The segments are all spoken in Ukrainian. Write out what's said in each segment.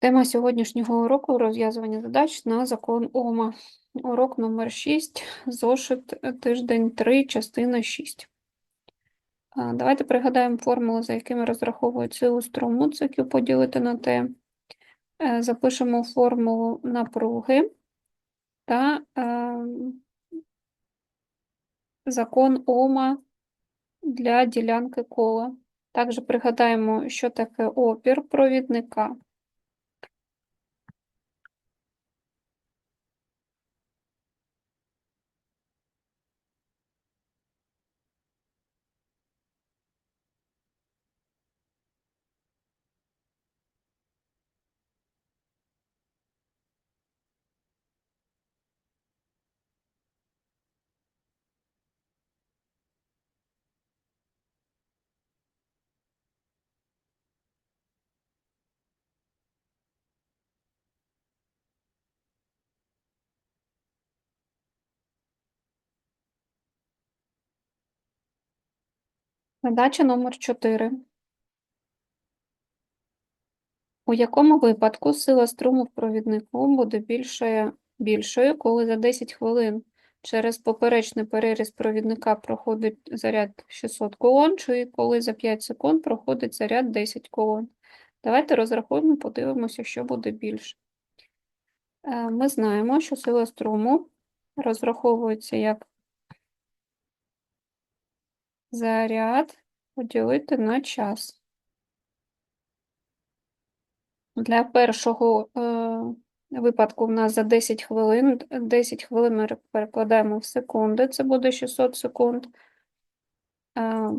Тема сьогоднішнього уроку розв'язування задач на закон Ома. Урок номер 6, зошит, тиждень 3, частина 6. Давайте пригадаємо формули, за якими розраховують силу струму, це поділити на Т. Е, Запишемо формулу напруги та е, закон Ома для ділянки кола. Також пригадаємо, що таке опір провідника. Задача номер 4. У якому випадку сила струму в провіднику буде більшою, більшою, коли за 10 хвилин через поперечний переріз провідника проходить заряд 600 колон, чи коли за 5 секунд проходить заряд 10 колон? Давайте розрахуємо, подивимося, що буде більше. Е, Ми знаємо, що сила струму розраховується як заряд поділити на час. Для першого е, випадку в нас за 10 хвилин. 10 хвилин ми перекладаємо в секунди, це буде 600 секунд. Е,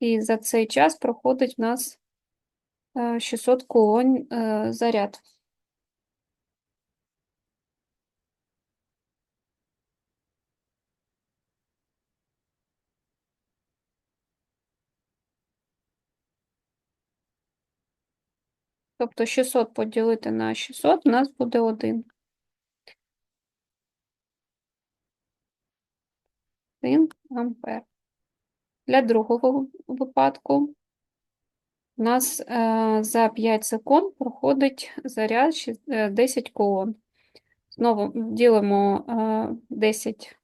і за цей час проходить в нас е, 600 колонь е, заряд. Тобто 600 поділити на 600 у нас буде 1. 1 ампер. Для другого випадку у нас е, за 5 секунд проходить заряд е, 10 колон. Знову ділимо е, 10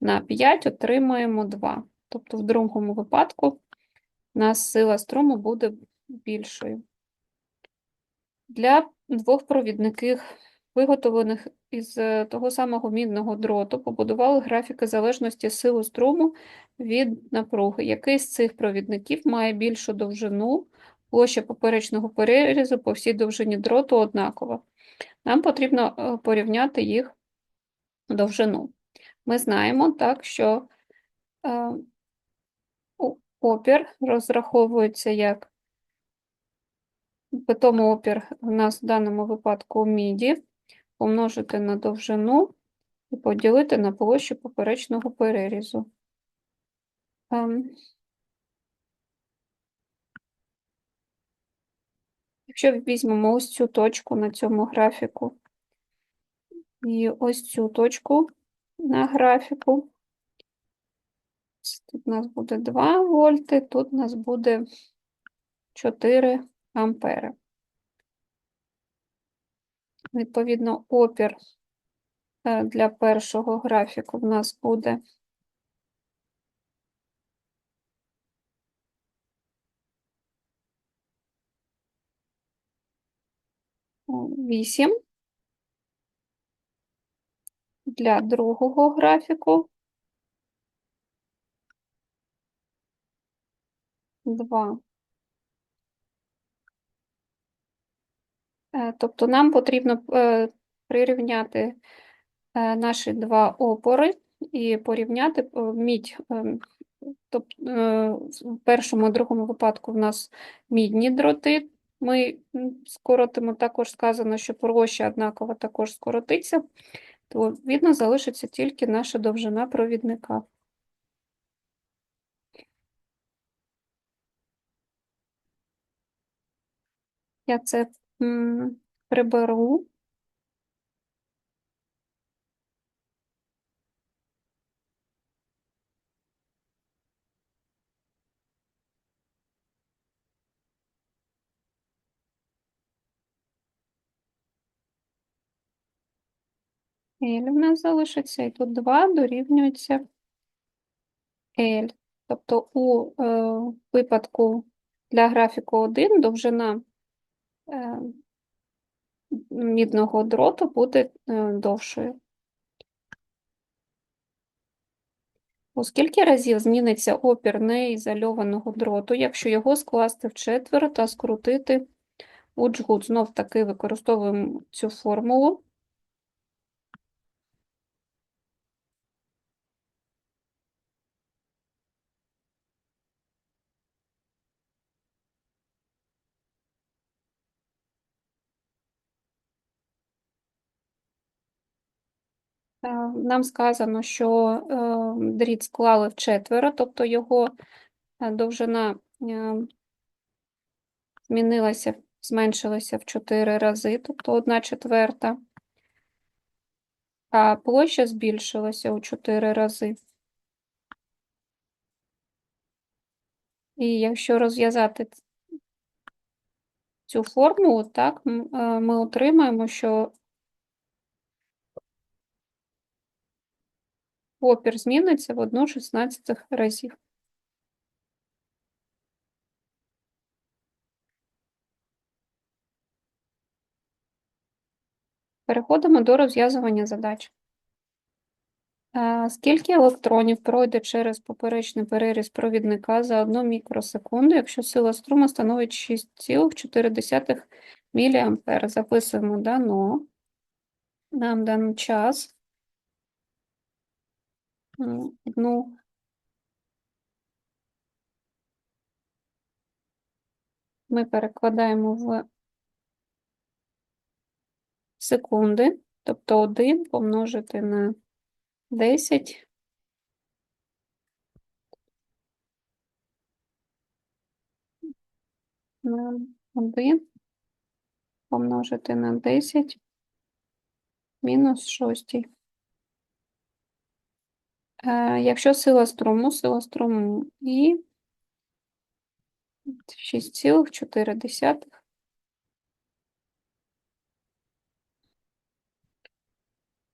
на 5, отримаємо 2. Тобто в другому випадку у нас сила струму буде більшою. Для двох провідників, виготовлених із е, того самого мідного дроту, побудували графіки залежності сили струму від напруги. Який з цих провідників має більшу довжину, площа поперечного перерізу по всій довжині дроту однакова. Нам потрібно е, порівняти їх довжину. Ми знаємо так, що е, опір розраховується як питомий опір у нас в даному випадку міді, помножити на довжину і поділити на площу поперечного перерізу. Ем, Якщо візьмемо ось цю точку на цьому графіку і ось цю точку на графіку, тут у нас буде 2 вольти, тут у нас буде 4 ампери. Відповідно, опір е, для першого графіку в нас буде о, 8. Для другого графіку 2. Тобто нам потрібно е, прирівняти е, наші два опори і порівняти е, мідь. Тобто в першому і другому випадку в нас мідні дроти. Ми скоротимо також сказано, що площа однакова також скоротиться, то відповідно залишиться тільки наша довжина провідника. Я це приберу. L в нас залишиться, і тут 2 дорівнюється L. Тобто у е, випадку для графіку 1 довжина мідного дроту буде е, довшою. У скільки разів зміниться опір неізольованого дроту, якщо його скласти в четверо та скрутити у джгут? Знов таки використовуємо цю формулу. Е, Нам сказано, що е, дріт склали в четверо, тобто його е, довжина е, змінилася, зменшилася в 4 рази, тобто 1 четверта, а площа збільшилася у 4 рази. І якщо розв'язати цю формулу, так, ми отримаємо, що опір зміниться в 1 шістнадцятих разів. Переходимо до розв'язування задач. Скільки електронів пройде через поперечний переріз провідника за 1 мікросекунду, якщо сила струму становить 6,4 мА? Записуємо дано. Нам дан час. Ну, ми перекладаємо в секунди, тобто 1 помножити на 10 на 1 помножити на 10 мінус 6. Е, Якщо сила струму, сила струму і 6,4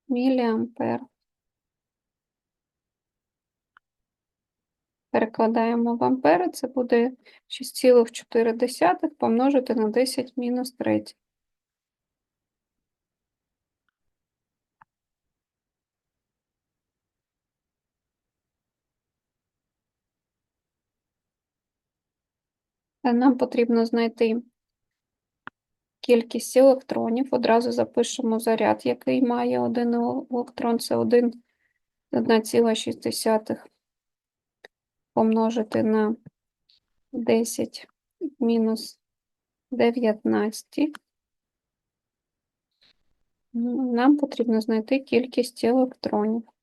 міліампер. Перекладаємо в ампери, це буде 6,4 помножити на 10 мінус 3. Нам потрібно знайти кількість електронів. Одразу запишемо заряд, який має один електрон. Це 1, 1,6 помножити на 10 мінус 19. Нам потрібно знайти кількість електронів.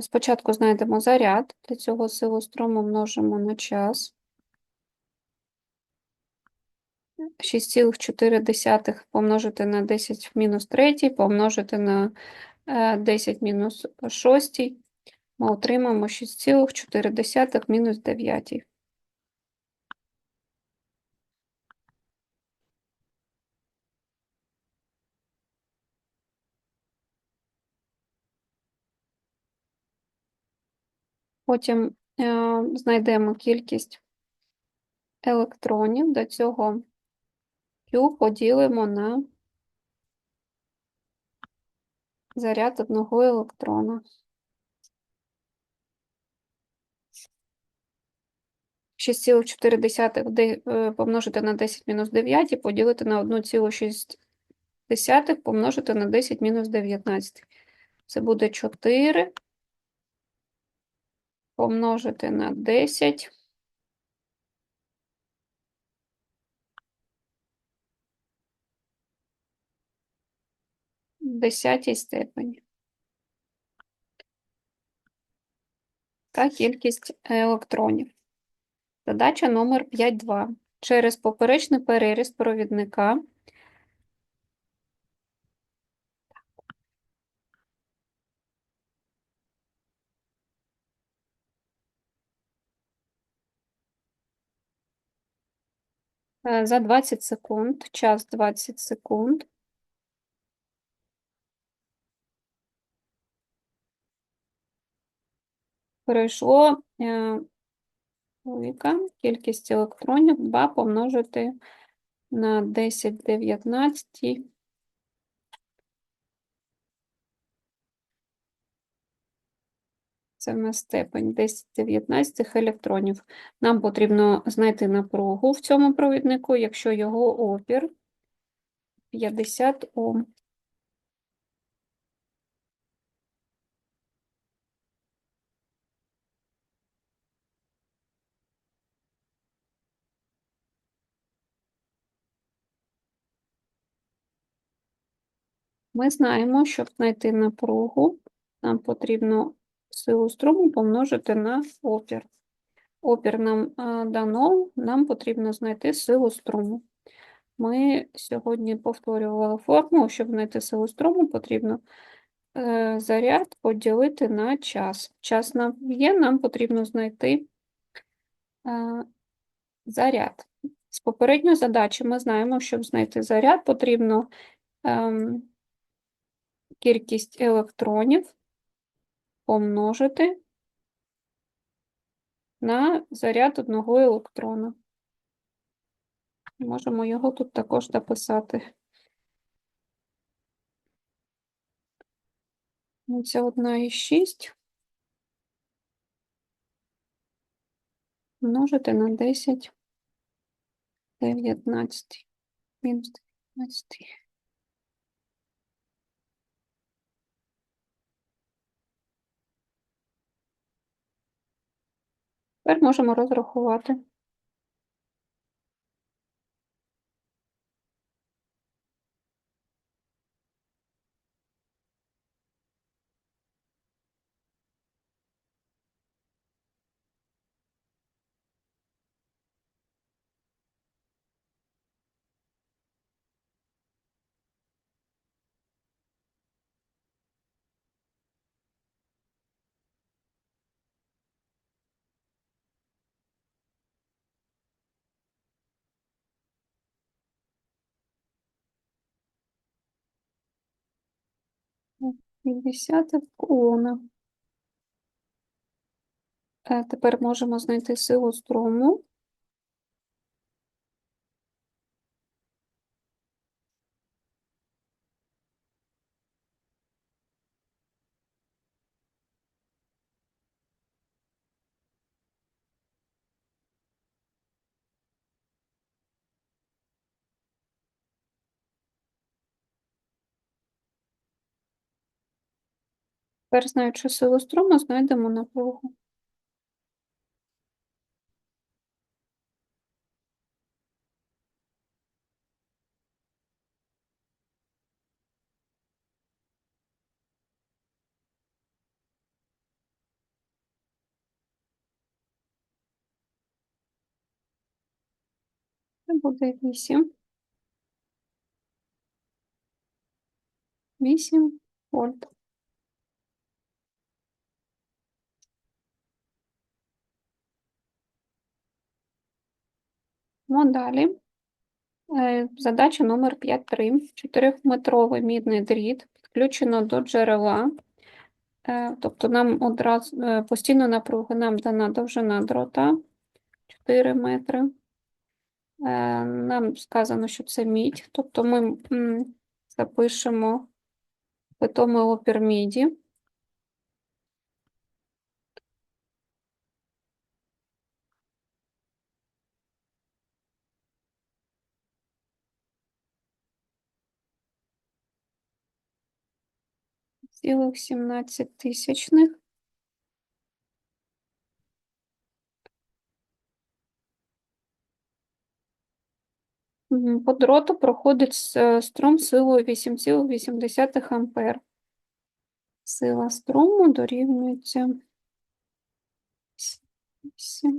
Спочатку знайдемо заряд, для цього силу струму множимо на час. 6,4 помножити на 10 в мінус 3, помножити на е, 10 мінус 6, ми отримаємо 6,4 мінус 9. Потім е, знайдемо кількість електронів, до цього Q поділимо на заряд одного електрона. 6,4 де- е, помножити на 10 мінус 9 і поділити на 1,6 помножити на 10 мінус 19. Це буде 4 помножити на 10. в десятій степені. Та кількість електронів. Задача номер 5.2. Через поперечний переріз провідника за 20 секунд, час 20 секунд, Пройшло е, кількість електронів 2 помножити на 10 19. Це в нас степень 10 19 електронів. Нам потрібно знайти напругу в цьому провіднику, якщо його опір 50 Ом. Ми знаємо, щоб знайти напругу, нам потрібно силу струму помножити на опір. Опір нам дано, нам потрібно знайти силу струму. Ми сьогодні повторювали формулу, щоб знайти силу струму, потрібно е, заряд поділити на час. Час нам є, нам потрібно знайти е, заряд. З попередньої задачі ми знаємо, щоб знайти заряд, потрібно кількість електронів помножити на заряд одного електрона. Можемо його тут також записати. Ну, Це одна і 6 множити на 10 19 мінус 19. Тепер можемо розрахувати. Ну, 50 в кулона. Е, Тепер можемо знайти силу струму. Тепер, знаючи силу струму, знайдемо напругу. Це буде 8. 8 вольт. Ну, далі. Е, Задача номер 5.3. 4-метровий мідний дріт підключено до джерела. Е, Тобто нам одразу е, постійно напруги нам дана довжина дрота 4 метри. Нам сказано, що це мідь, тобто ми запишемо питомий опір міді. Цілих 17 тисячних. По дроту проходить струм силою 8,8 ампер. Сила струму дорівнюється 8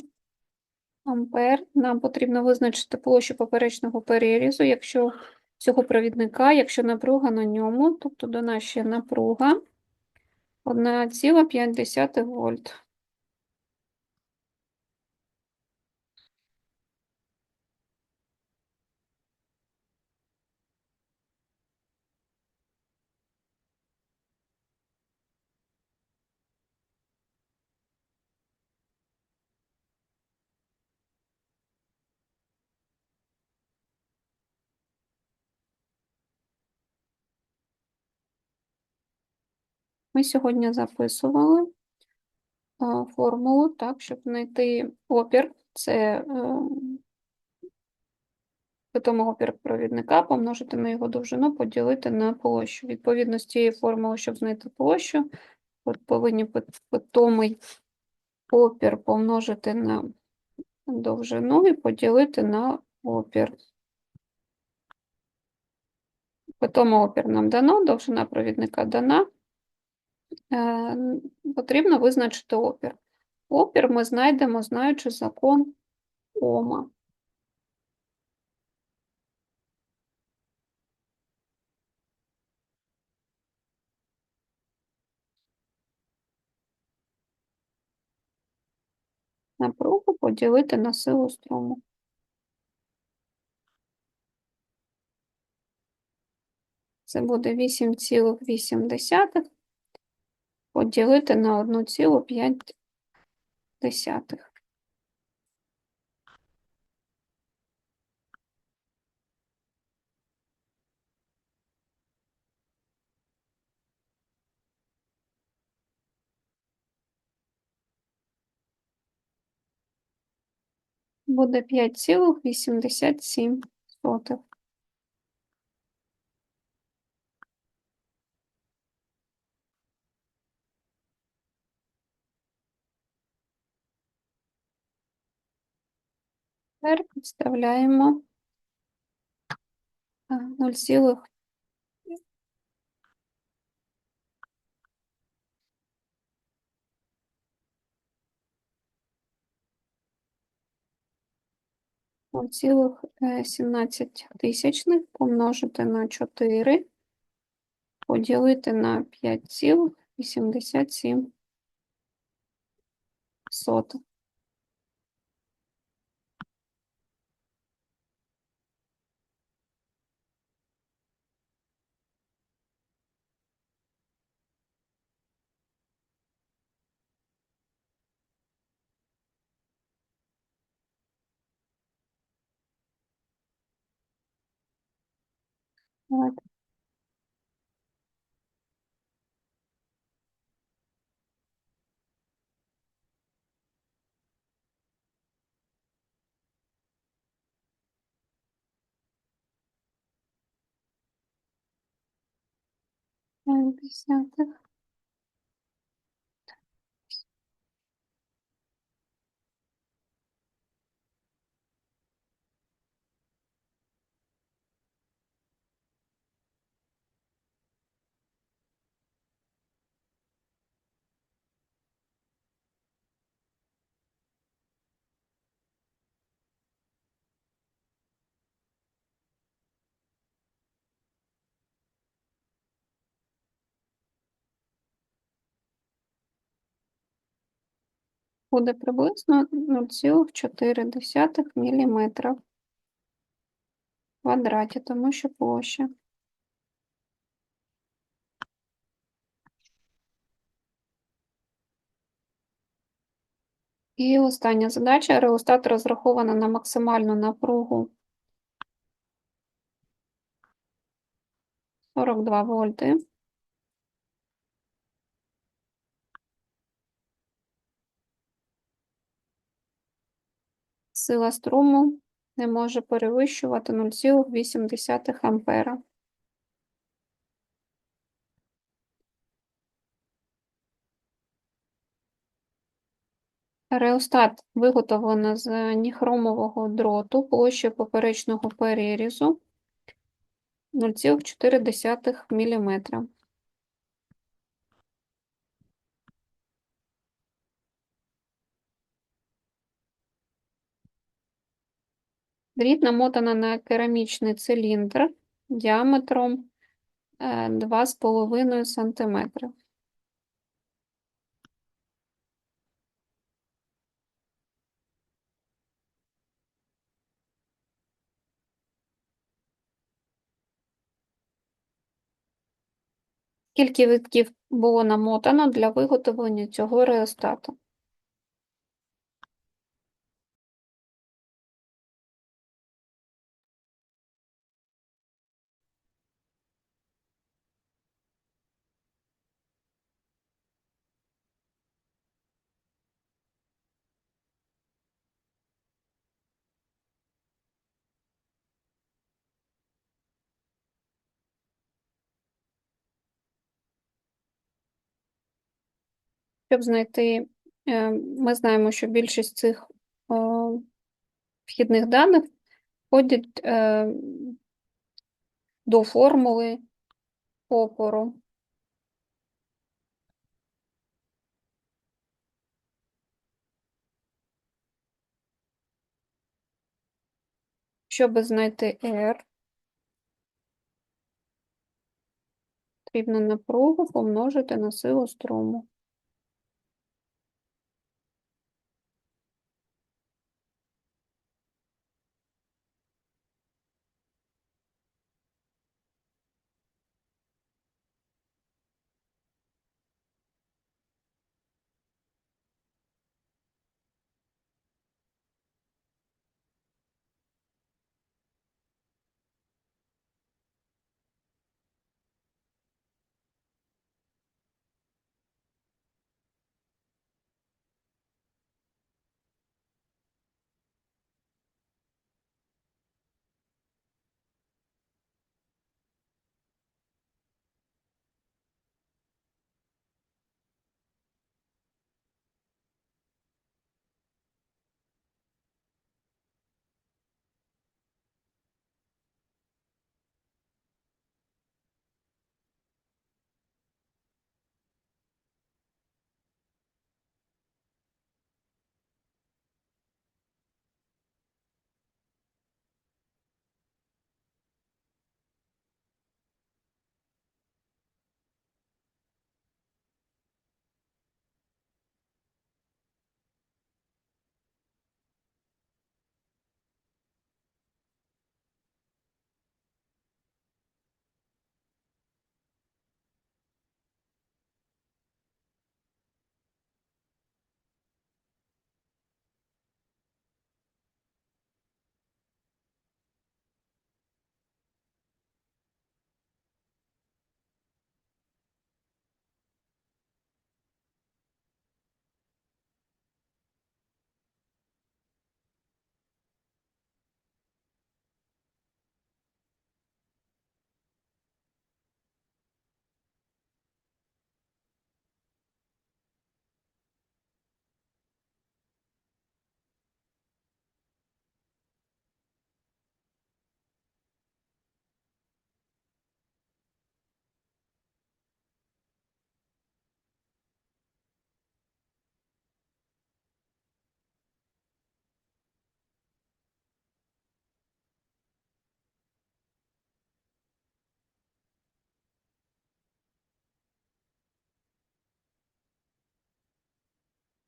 ампер. Нам потрібно визначити площу поперечного перерізу, якщо цього провідника, якщо напруга на ньому, тобто до нас ще напруга 1,5 вольт. Ми сьогодні записували формулу, так, щоб знайти опір. Це е, питомий опір провідника, помножити на його довжину, поділити на площу. Відповідно з цієї формули, щоб знайти площу, от повинні питомий опір помножити на довжину і поділити на опір. Питомий опір нам дано, довжина провідника дана. Е, Потрібно визначити опір. Опір ми знайдемо, знаючи закон Ома. Напругу поділити на силу струму. Це буде 8,8 поділити на 1,5. Буде 5,87. Тепер підставляємо е, 0,5. цілих 17 тисячних помножити на 4, поділити на 5,87 сотих. Давайте. Десятих. Буде приблизно 0,4 мм в квадраті, тому що площа. І остання задача. Реостат розрахована на максимальну напругу 42 вольти. Сила струму не може перевищувати 0,8 ампера. Реостат виготовлено з ніхромового дроту площею поперечного перерізу 0,4 мм. Дріт намотано на керамічний циліндр діаметром е, 2,5 см. Скільки витків було намотано для виготовлення цього реостату? Щоб знайти, е, ми знаємо, що більшість цих вхідних даних входять е, до формули опору. Щоб знайти R, потрібно напругу помножити на силу струму.